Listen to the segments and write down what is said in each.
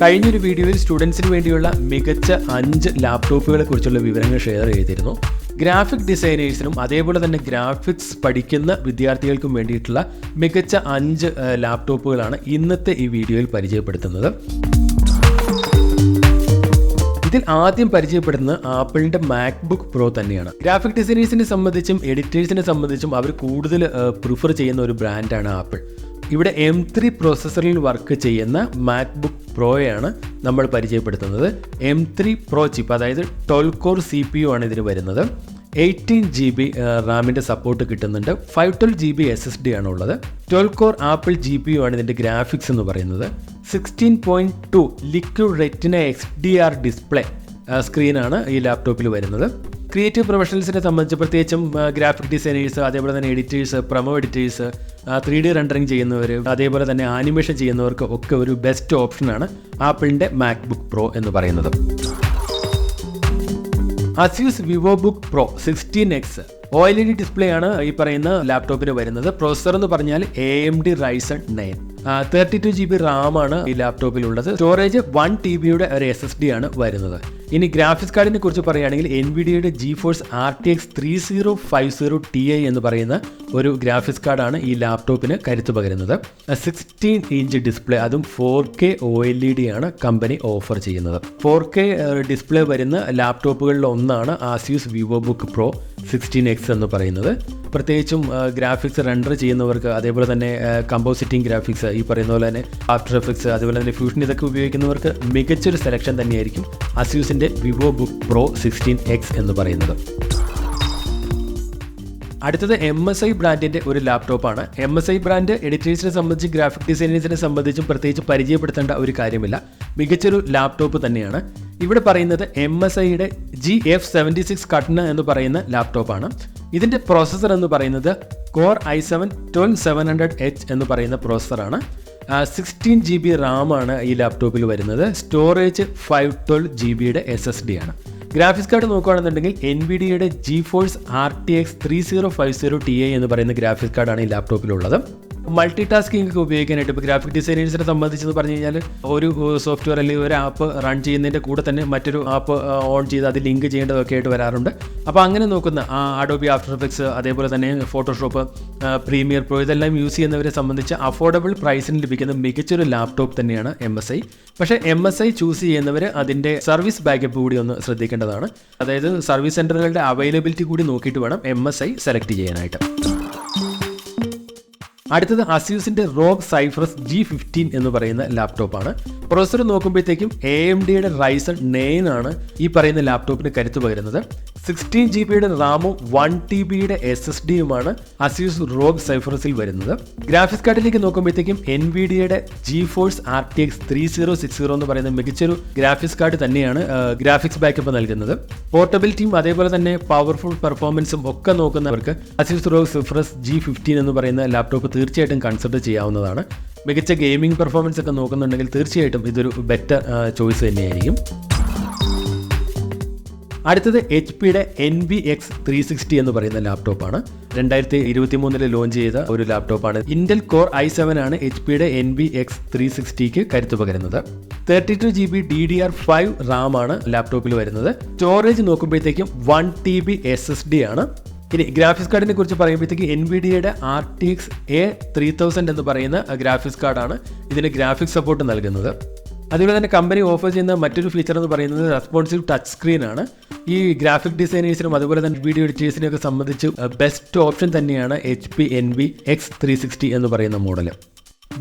കഴിഞ്ഞൊരു വീഡിയോയിൽ സ്റ്റുഡൻസിന് വേണ്ടിയുള്ള മികച്ച അഞ്ച് ലാപ്ടോപ്പുകളെ കുറിച്ചുള്ള വിവരങ്ങൾ ഷെയർ ചെയ്തിരുന്നു. ഗ്രാഫിക് ഡിസൈനേഴ്സിനും അതേപോലെ തന്നെ ഗ്രാഫിക്സ് പഠിക്കുന്ന വിദ്യാർത്ഥികൾക്കും വേണ്ടിയിട്ടുള്ള മികച്ച അഞ്ച് ലാപ്ടോപ്പുകളാണ് ഇന്നത്തെ ഈ വീഡിയോയിൽ പരിചയപ്പെടുത്തുന്നത്. ഇതിൽ ആദ്യം പരിചയപ്പെടുന്നത് ആപ്പിളിന്റെ മാക്ബുക്ക് പ്രോ തന്നെയാണ്. ഗ്രാഫിക് ഡിസൈനേഴ്സിനെ സംബന്ധിച്ചും എഡിറ്റേഴ്സിനെ സംബന്ധിച്ചും അവർ കൂടുതൽ പ്രിഫർ ചെയ്യുന്ന ഒരു ബ്രാൻഡാണ് ആപ്പിൾ. ഇവിടെ എം ത്രീ പ്രോസസ്സറിൽ വർക്ക് ചെയ്യുന്ന മാക്ബുക്ക് പ്രോയാണ് നമ്മൾ പരിചയപ്പെടുത്തുന്നത്. എം ത്രീ പ്രോ ചിപ്പ് അതായത് twelve core C P U ആണ് ഇതിന് വരുന്നത്. എയ്റ്റീൻ ജി ബി റാമിന്റെ സപ്പോർട്ട് കിട്ടുന്നുണ്ട്. Five twelve G B S S D ആണ് ഉള്ളത് twelve core Apple G P U ആണ് ഇതിന്റെ ഗ്രാഫിക്സ് എന്ന് പറയുന്നത്. Sixteen point two liquid retina X D R display സ്ക്രീനാണ് ഈ ലാപ്ടോപ്പിൽ വരുന്നത്. ക്രിയേറ്റീവ് പ്രൊഫഷണൽസിനെ സംബന്ധിച്ച് പ്രത്യേകിച്ചും ഗ്രാഫിക് ഡിസൈനേഴ്സ് അതേപോലെ തന്നെ editors promo editors three D rendering ചെയ്യുന്നവർ അതേപോലെ തന്നെ ആനിമേഷൻ ചെയ്യുന്നവർക്ക് ഒക്കെ ഒരു ബെസ്റ്റ് ഓപ്ഷനാണ് ആപ്പിളിന്റെ മാക്ബുക്ക് പ്രോ എന്ന് പറയുന്നത്. Asus Vivobook Pro sixteen X O L E D display ആണ് ഈ പറയുന്ന ലാപ്ടോപ്പിന് വരുന്നത്. പ്രോസസർ എന്ന് പറഞ്ഞാൽ A M D Ryzen nine thirty two G B RAM ആണ് ഈ ലാപ്ടോപ്പിലുള്ളത് സ്റ്റോറേജ് വൺ ടി ബിയുടെ ഒരു എസ് എസ് ഡി ആണ് വരുന്നത്. ഇനി ഗ്രാഫിക്സ് കാർഡിനെ കുറിച്ച് പറയുകയാണെങ്കിൽ എൻ വി ഡിയുടെ GeForce R T X three zero five zero T I എന്ന് പറയുന്ന ഒരു ഗ്രാഫിക്സ് കാർഡാണ് ഈ ലാപ്ടോപ്പിന് കരുത്ത് പകരുന്നത്. സിക്സ്റ്റീൻ ഇഞ്ച് ഡിസ്പ്ലേ അതും four K O L E D ആണ് കമ്പനി ഓഫർ ചെയ്യുന്നത്. ഫോർ കെ ഡിസ്പ്ലേ വരുന്ന ലാപ്ടോപ്പുകളിൽ ഒന്നാണ് Asus Vivobook Pro sixteen X എന്ന് പറയുന്നത്. പ്രത്യേകിച്ചും ഗ്രാഫിക്സ് റെൻഡർ ചെയ്യുന്നവർക്ക് അതേപോലെ തന്നെ കമ്പോസിറ്റിംഗ് ഗ്രാഫിക്സ് ഈ പറയുന്ന പോലെ തന്നെ ആഫ്റ്റർ എഫക്ട്സ് അതുപോലെ തന്നെ ഫ്യൂഷൻ ഇതൊക്കെ ഉപയോഗിക്കുന്നവർക്ക് മികച്ചൊരു സെലക്ഷൻ തന്നെയായിരിക്കും അസ്യൂസിന്റെ Vivobook Pro sixteen X എന്ന് പറയുന്നത്. അടുത്തത് എം എസ് ഐ ബ്രാൻഡിന്റെ ഒരു ലാപ്ടോപ്പാണ് എം എസ് ഐ ബ്രാൻഡ് എഡിറ്റേഴ്സിനെ സംബന്ധിച്ച് ഗ്രാഫിക് ഡിസൈനേഴ്സിനെ സംബന്ധിച്ചും പ്രത്യേകിച്ച് പരിചയപ്പെടുത്തേണ്ട ഒരു കാര്യമില്ല. മികച്ചൊരു ലാപ്ടോപ്പ് തന്നെയാണ്. ഇവിടെ പറയുന്നത് എം എസ് ഐയുടെ ജി എഫ് സെവന്റി സിക്സ് കട്ട്ന എന്ന് പറയുന്ന ലാപ്ടോപ്പാണ് ഇതിന്റെ പ്രോസസ്സർ എന്ന് പറയുന്നത് core i seven twelve seven hundred H എന്ന് പറയുന്ന പ്രോസസ്സറാണ് സിക്സ്റ്റീൻ ജി ബി റാമാണ് ഈ ലാപ്ടോപ്പിൽ വരുന്നത്. സ്റ്റോറേജ് ഫൈവ് ട്വൽവ് ജി ബിയുടെ എസ് എസ് ഡി ആണ്. ഗ്രാഫിക്സ് കാർഡ് നോക്കുകയാണെന്നുണ്ടെങ്കിൽ എൻ വി ഡിയുടെ GeForce R T X three zero five zero T A എന്ന് പറയുന്ന ഗ്രാഫിക്സ് കാർഡാണ് ഈ ലാപ്ടോപ്പിലുള്ളത് മൾട്ടി ടാസ്കിംഗ് ഒക്കെ ഉപയോഗിക്കാനായിട്ട് ഇപ്പോൾ ഗ്രാഫിക് ഡിസൈനേഴ്സിനെ സംബന്ധിച്ചെന്ന് പറഞ്ഞു കഴിഞ്ഞാൽ ഒരു സോഫ്റ്റ്വെയർ അല്ലെങ്കിൽ ഒരു ആപ്പ് റൺ ചെയ്യുന്നതിന്റെ കൂടെ തന്നെ മറ്റൊരു ആപ്പ് ഓൺ ചെയ്ത് അത് ലിങ്ക് ചെയ്യേണ്ടതൊക്കെ ആയിട്ട് വരാറുണ്ട്. അപ്പോൾ അങ്ങനെ നോക്കുന്ന ആ അഡോബി ആഫ്റ്റർ എഫക്ട്സ് അതേപോലെ തന്നെ ഫോട്ടോഷോപ്പ് പ്രീമിയർ പ്രോ ഇതെല്ലാം യൂസ് ചെയ്യുന്നവരെ സംബന്ധിച്ച് അഫോർഡബിൾ പ്രൈസിന് ലഭിക്കുന്ന മികച്ചൊരു ലാപ്ടോപ്പ് തന്നെയാണ് എം എസ് ഐ പക്ഷേ എം എസ് ഐ ചൂസ് ചെയ്യുന്നവർ അതിന്റെ സർവീസ് ബാക്കപ്പ് കൂടി ഒന്ന് ശ്രദ്ധിക്കേണ്ടതാണ്. അതായത് സർവീസ് സെന്ററുകളുടെ അവൈലബിലിറ്റി കൂടി നോക്കിയിട്ട് വേണം എം എസ് ഐ സെലക്ട് ചെയ്യാനായിട്ട്. അടുത്തത് അസ്യൂസിന്റെ റോഗ് സൈഫ്രസ് ജി ഫിഫ്റ്റീൻ എന്ന് പറയുന്ന ലാപ്ടോപ്പാണ് പ്രൊസസർ നോക്കുമ്പോഴത്തേക്കും എ എം ഡിയുടെ റൈസൺ നെയിൻ ആണ് ഈ പറയുന്ന ലാപ്ടോപ്പിന് കരുത്ത് പകരുന്നത്. സിക്സ്റ്റീൻ ജി ബിയുടെ റാമും വൺ ടി ബിയുടെ എസ് എസ് ഡിയുമാണ് അസ്യൂസ് റോഗ് സൈഫറസിൽ വരുന്നത്. ഗ്രാഫിക്സ് കാർഡിലേക്ക് നോക്കുമ്പോഴത്തേക്കും എൻ വി ഡിയുടെ GeForce R T X three zero six zero എന്ന് പറയുന്ന മികച്ചൊരു ഗ്രാഫിക്സ് കാർഡ് തന്നെയാണ് ഗ്രാഫിക്സ് ബാക്കപ്പ് നൽകുന്നത്. പോർട്ടബിലിറ്റിയും അതേപോലെ തന്നെ പവർഫുൾ പെർഫോമൻസും ഒക്കെ നോക്കുന്നവർക്ക് Asus ROG Zephyrus G fifteen എന്ന് പറയുന്ന ലാപ്ടോപ്പ് തീർച്ചയായിട്ടും കൺസിഡർ ചെയ്യാവുന്നതാണ്. മികച്ച ഗെയിമിംഗ് പെർഫോമൻസ് ഒക്കെ നോക്കുന്നുണ്ടെങ്കിൽ തീർച്ചയായിട്ടും ഇതൊരു ബെറ്റർ ചോയ്സ് തന്നെയായിരിക്കും. അടുത്തത് എച്ച് പിയുടെ N B X three sixty എന്ന് പറയുന്ന ലാപ്ടോപ്പാണ് രണ്ടായിരത്തി ഇരുപത്തി മൂന്നിൽ ലോഞ്ച് ചെയ്ത ഒരു ലാപ്ടോപ്പാണ് ഇന്റൽ കോർ ഐ സെവൻ ആണ് എച്ച് പിയുടെ എൻ ബി എക്സ് ത്രീ സിക്സ്റ്റിക്ക് കരുത്തു പകരുന്നത്. Thirty two G B D D R five RAM ആണ് ലാപ്ടോപ്പിൽ വരുന്നത്. സ്റ്റോറേജ് നോക്കുമ്പോഴത്തേക്കും one T B S S D ആണ്. ഇനി ഗ്രാഫിക്സ് കാർഡിനെ കുറിച്ച് പറയുമ്പോഴത്തേക്ക് എൻ വി ഡിയുടെ R T X A three thousand എന്ന് പറയുന്ന ഗ്രാഫിക്സ് കാർഡാണ് ഇതിന് ഗ്രാഫിക്സ് സപ്പോർട്ട് നൽകുന്നത്. അതുപോലെ തന്നെ കമ്പനി ഓഫർ ചെയ്യുന്ന മറ്റൊരു ഫീച്ചർ എന്ന് പറയുന്നത് റെസ്പോൺസീവ് ടച്ച് സ്ക്രീൻ ആണ്. ഈ ഗ്രാഫിക് ഡിസൈനേഴ്സിനും അതുപോലെ തന്നെ വീഡിയോ എഡിറ്റേഴ്സിനും ഒക്കെ സംബന്ധിച്ച് ബെസ്റ്റ് ഓപ്ഷൻ തന്നെയാണ് H P N V X three sixty എന്ന് പറയുന്ന model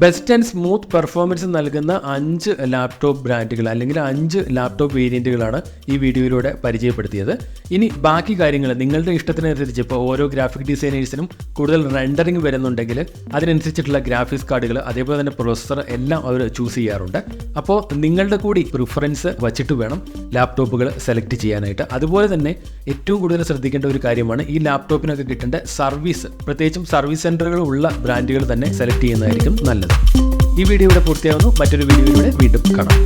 best and smooth performance നൽകുന്ന അഞ്ച് ലാപ്ടോപ്പ് ബ്രാൻഡുകൾ അല്ലെങ്കിൽ അഞ്ച് ലാപ്ടോപ്പ് വേരിയന്റുകളാണ് ഈ വീഡിയോയിലൂടെ പരിചയപ്പെടുത്തിയത്. ഇനി ബാക്കി കാര്യങ്ങൾ നിങ്ങളുടെ ഇഷ്ടത്തിനനുസരിച്ച് ഇപ്പോൾ ഓരോ ഗ്രാഫിക് ഡിസൈനേഴ്സിനും കൂടുതൽ റെൻഡറിങ് വരുന്നുണ്ടെങ്കിൽ അതിനനുസരിച്ചിട്ടുള്ള ഗ്രാഫിക്സ് കാർഡുകൾ അതേപോലെ തന്നെ പ്രൊസസ്സർ എല്ലാം അവർ ചൂസ് ചെയ്യാറുണ്ട്. അപ്പോൾ നിങ്ങളുടെ കൂടി പ്രിഫറൻസ് വച്ചിട്ട് വേണം ലാപ്ടോപ്പുകൾ സെലക്ട് ചെയ്യാനായിട്ട്. അതുപോലെ തന്നെ ഏറ്റവും കൂടുതൽ ശ്രദ്ധിക്കേണ്ട ഒരു കാര്യമാണ് ഈ ലാപ്ടോപ്പിനൊക്കെ കിട്ടേണ്ട സർവീസ് പ്രത്യേകിച്ചും സർവീസ് സെന്ററുകൾ ഉള്ള ബ്രാൻഡുകൾ തന്നെ സെലക്ട് ചെയ്യുന്നതായിരിക്കും നല്ലത്. ഈ വീഡിയോ ഇവിടെ പൂർത്തിയാവുന്നു. മറ്റൊരു വീഡിയോയിലൂടെ വീണ്ടും കാണാം.